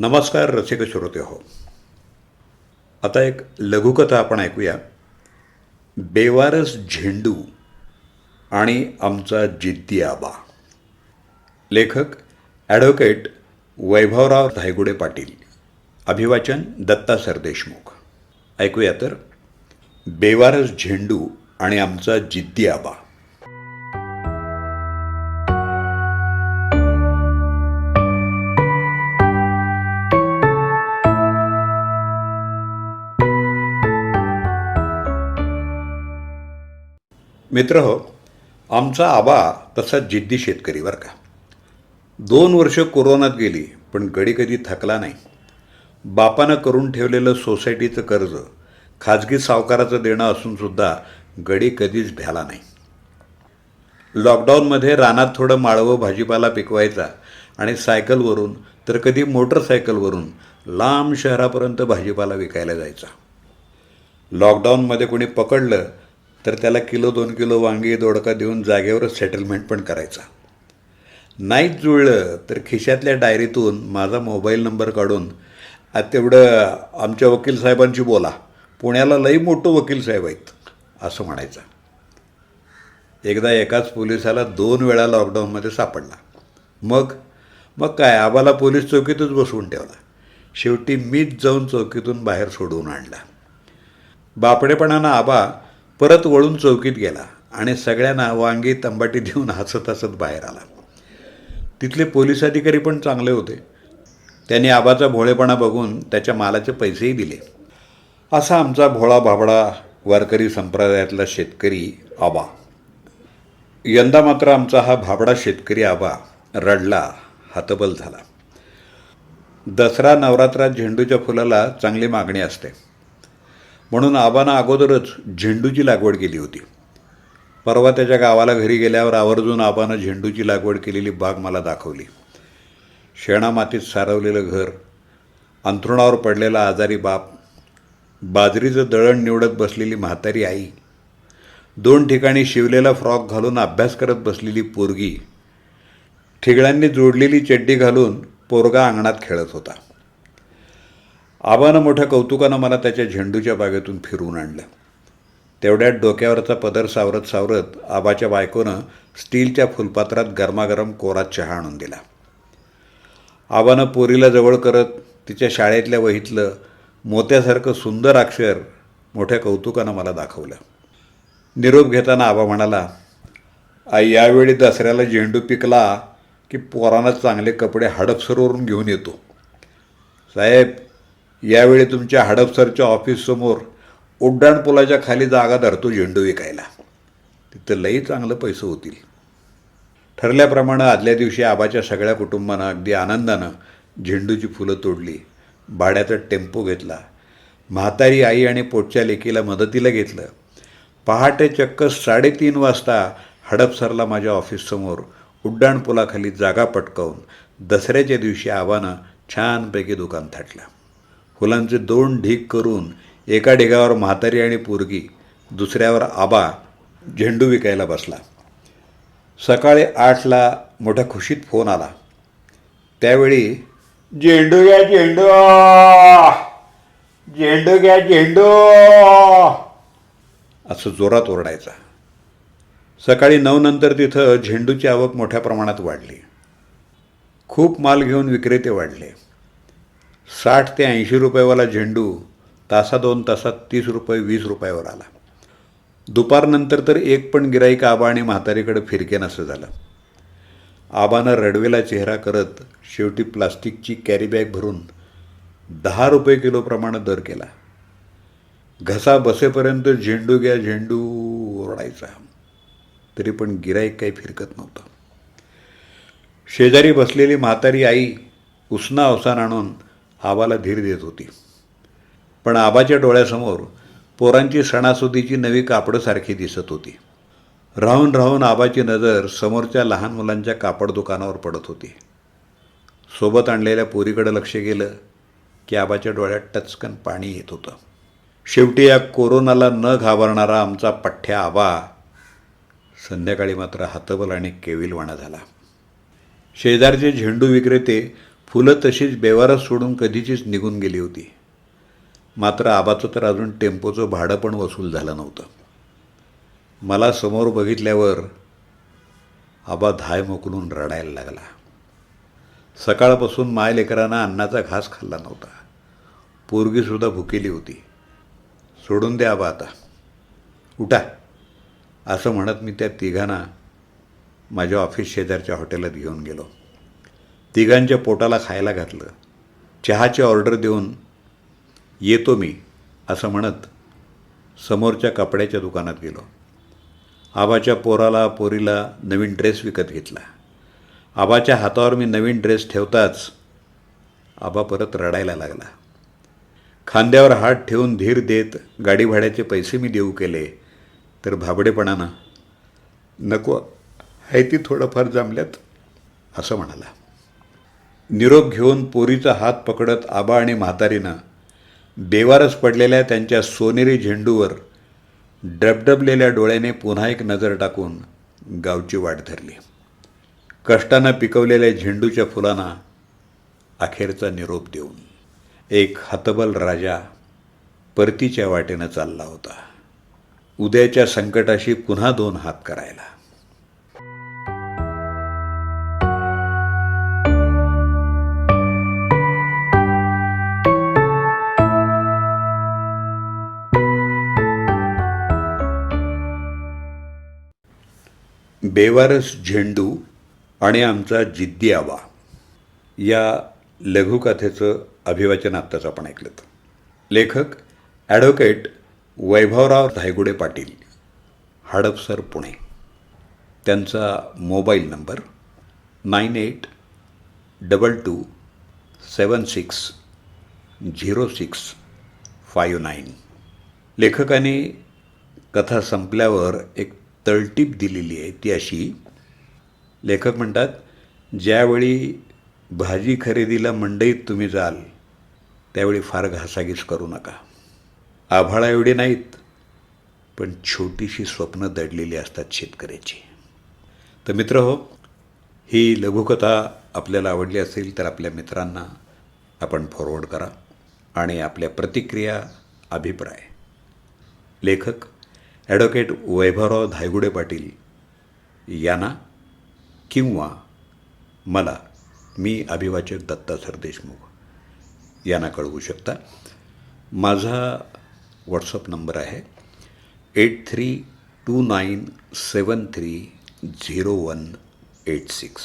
नमस्कार रसिक श्रोते हो. आता एक लघुकथा आपण ऐकूया. बेवारस झेंडू आणि आमचा जिद्दी आबा. लेखक ॲडव्होकेट वैभवराव धायगुडे पाटील. अभिवाचन दत्ता सरदेशमुख ऐकूया तर बेवारस झेंडू आणि आमचा जिद्दी आबा. मित्र हो आमचा आबा तसा जिद्दी शेतकरी बरं का. दोन वर्ष कोरोनात गेली पण गडी कधी थकला नाही. बापानं करून ठेवलेलं सोसायटीचं कर्ज खाजगी सावकाराचं देणं असूनसुद्धा गडी कधीच भ्याला नाही. लॉकडाऊनमध्ये रानात थोडं माळवं भाजीपाला पिकवायचा आणि सायकलवरून तर कधी मोटरसायकलवरून लांब शहरापर्यंत भाजीपाला विकायला जायचा. लॉकडाऊनमध्ये कोणी पकडलं तर त्याला किलो दोन किलो वांगी दोडका देऊन जागेवरच सेटलमेंट पण करायचा. नाहीच जुळलं तर खिशातल्या डायरीतून माझा मोबाईल नंबर काढून तेवढं आमच्या वकील साहेबांशी बोला. पुण्याला लई मोठं वकील साहेब आहेत असं म्हणायचं. एकदा एकाच पोलिसाला दोन वेळा लॉकडाऊनमध्ये सापडला. मग? मग काय? आबाला पोलीस चौकीतच बसवून ठेवला. शेवटी मीच जाऊन चौकीतून बाहेर सोडवून आणला. बापडेपणानं आबा परत वळून चौकीत गेला आणि सगळ्यांना वांगी तंबाटी देऊन हसत हसत बाहेर आला. तिथले पोलीस अधिकारी पण चांगले होते. त्यांनी आबाचा भोळेपणा बघून त्याच्या मालाचे पैसेही दिले. असा आमचा भोळा भाबडा वारकरी संप्रदायातला शेतकरी आबा. यंदा मात्र आमचा हा भाबडा शेतकरी आबा रडला हतबल झाला. दसरा नवरात्रात झेंडूच्या फुलाला चांगली मागणी असते. म्हणून आबानं अगोदरच झेंडूची लागवड केली होती. परवा त्याच्या गावाला घरी गेल्यावर आवर्जून आबानं झेंडूची लागवड केलेली बाग मला दाखवली. शेणामातीत सारवलेलं घर अंथरुणावर पडलेला आजारी बाप बाजरीचं दळण निवडत बसलेली म्हातारी आई दोन ठिकाणी शिवलेला फ्रॉक घालून अभ्यास करत बसलेली पोरगी ठिगळ्यांनी जोडलेली चड्डी घालून पोरगा अंगणात खेळत होता. आबानं मोठ्या कौतुकानं मला त्याच्या झेंडूच्या बागेतून फिरवून आणलं. तेवढ्यात डोक्यावरचा पदर सावरत सावरत आबाच्या बायकोनं स्टीलच्या फुलपात्रात गरमागरम कोरा चहा आणून दिला. आबानं पोरीला जवळ करत तिच्या शाळेतल्या वहीतलं मोत्यासारखं सुंदर अक्षर मोठ्या कौतुकानं मला दाखवलं. निरोप घेताना आबा म्हणाला आई यावेळी दसऱ्याला झेंडू पिकला की पोरांना चांगले कपडे हडपसरवरून घेऊन येतो. साहेब यावेळी तुमच्या हडपसरच्या ऑफिससमोर उड्डाणपुलाच्या खाली जागा धरतो झेंडू विकायला. तिथं लई चांगलं पैसे होतील. ठरल्याप्रमाणे आदल्या दिवशी आबाच्या सगळ्या कुटुंबानं अगदी आनंदानं झेंडूची फुलं तोडली भाड्याचा टेम्पो घेतला म्हातारी आई आणि पोटच्या लेकीला मदतीला घेतलं. पहाटे चक्क साडेतीन वाजता हडपसरला माझ्या ऑफिससमोर उड्डाणपुलाखाली जागा पटकावून दसऱ्याच्या दिवशी आबानं छानपैकी दुकान थाटलं. फुलांचे दोन ढीग करून एका ढिगावर म्हातारी आणि पोरगी दुसऱ्यावर आबा झेंडू विकायला बसला. सकाळी आठला मोठ्या खुशीत फोन आला. त्यावेळी झेंडू घ्या झेंडू! झेंडू घ्या झेंडू! असं जोरात ओरडायचा. सकाळी नऊ नंतर तिथं झेंडूची आवक मोठ्या प्रमाणात वाढली. खूप माल घेऊन विक्रेते वाढले. साठ ते ऐंशी रुपयेवाला झेंडू तासा दोन तासात तीस रुपये वीस रुपयावर आला. दुपारनंतर तर एक पण गिराईक आबा आणि म्हातारीकडे फिरके नसं झालं. आबानं रडवेला चेहरा करत शेवटी प्लास्टिकची कॅरीबॅग भरून दहा रुपये किलोप्रमाणे दर केला. घसा बसेपर्यंत झेंडू घ्या झेंडू ओरडायचा. तरी पण गिराईक काही फिरकत नव्हतं. शेजारी बसलेली म्हातारी आई उसना अवसान आणून आबाला धीर देत होती. पण आबाच्या डोळ्यासमोर पोरांची सणासुदीची नवी कापडं सारखी दिसत होती. राहून राहून आबाची नजर समोरच्या लहान मुलांच्या कापड दुकानावर पडत होती. सोबत आणलेल्या पोरीकडं लक्ष गेलं की आबाच्या डोळ्यात टचकन पाणी येत होतं. शेवटी या कोरोनाला न घाबरणारा आमचा पठ्ठ्या आबा संध्याकाळी मात्र हातबल आणि केविलवाणा झाला. शेजारचे झेंडू विक्रेते फुलं तशीच बेवारच सोडून कधीचीच निघून गेली होती. मात्र आबाचं तर अजून टेम्पोचं भाडं पण वसूल झालं नव्हतं. मला समोर बघितल्यावर आबा धाय मोकलून रडायला लागला. सकाळपासून माय लेकरांना अन्नाचा घास खाल्ला नव्हता. पोरगीसुद्धा भुकेली होती. सोडून द्या आबा आता. उठा. असं म्हणत मी त्या तिघांना माझ्या ऑफिस शेजारच्या हॉटेलात घेऊन गेलो. तिघांच्या पोटाला खायला घातलं. चहाची ऑर्डर देऊन येतो मी असं म्हणत समोरच्या कपड्याच्या दुकानात गेलो. आबाच्या पोराला पोरीला नवीन ड्रेस विकत घेतला. आबाच्या हातावर मी नवीन ड्रेस ठेवताच आबा परत रडायला लागला. खांद्यावर हात ठेवून धीर देत गाडी भाड्याचे पैसे मी देऊ केले तर भाबडेपणानं नको आहे ती थोडंफार जमल्यात असं म्हणाला. निरोप घेऊन पोरीचा हात पकडत आबा आणि म्हातारीनं बेवारस पडलेल्या त्यांच्या सोनेरी झेंडूवर डबडबलेल्या डोळ्याने पुन्हा एक नजर टाकून गावची वाट धरली. कष्टानं पिकवलेल्या झेंडूच्या फुलांना अखेरचा निरोप देऊन एक हतबल राजा परतीच्या वाटेनं चालला होता. उद्याच्या संकटाशी पुन्हा दोन हात करायला. बेवारस झेंडू आणि आमचा जिद्दी आवा या लघुकथेचं अभिवाचन आत्ताच आपण ऐकलं लेखक ॲडव्होकेट वैभवराव धायगुडे पाटील हडपसर पुणे. त्यांचा mobile number nine eight double two seven six zero six five nine. लेखकाने कथा संपल्यावर एक तळटीप दिलेली आहे ती अशी. लेखक म्हणतात ज्यावेळी भाजी खरेदीला मंडईत तुम्ही जाल त्यावेळी फार घासाघीस करू नका. आभाळा एवढी नाहीत पण छोटीशी स्वप्न दडलेली असतात शेतकऱ्याची. तर मित्र हो ही लघुकथा आपल्याला आवडली असेल तर आपल्या मित्रांना आपण फॉरवर्ड करा आणि आपल्या प्रतिक्रिया अभिप्राय. लेखक ॲडव्होकेट वैभवराव धायगुडे पाटील यांना किंवा मला मी अभिवाचक दत्ता सरदेशमुख यांना कळवू शकता. माझा व्हॉट्सअप नंबर आहे eight three two nine seven three zero one eight six.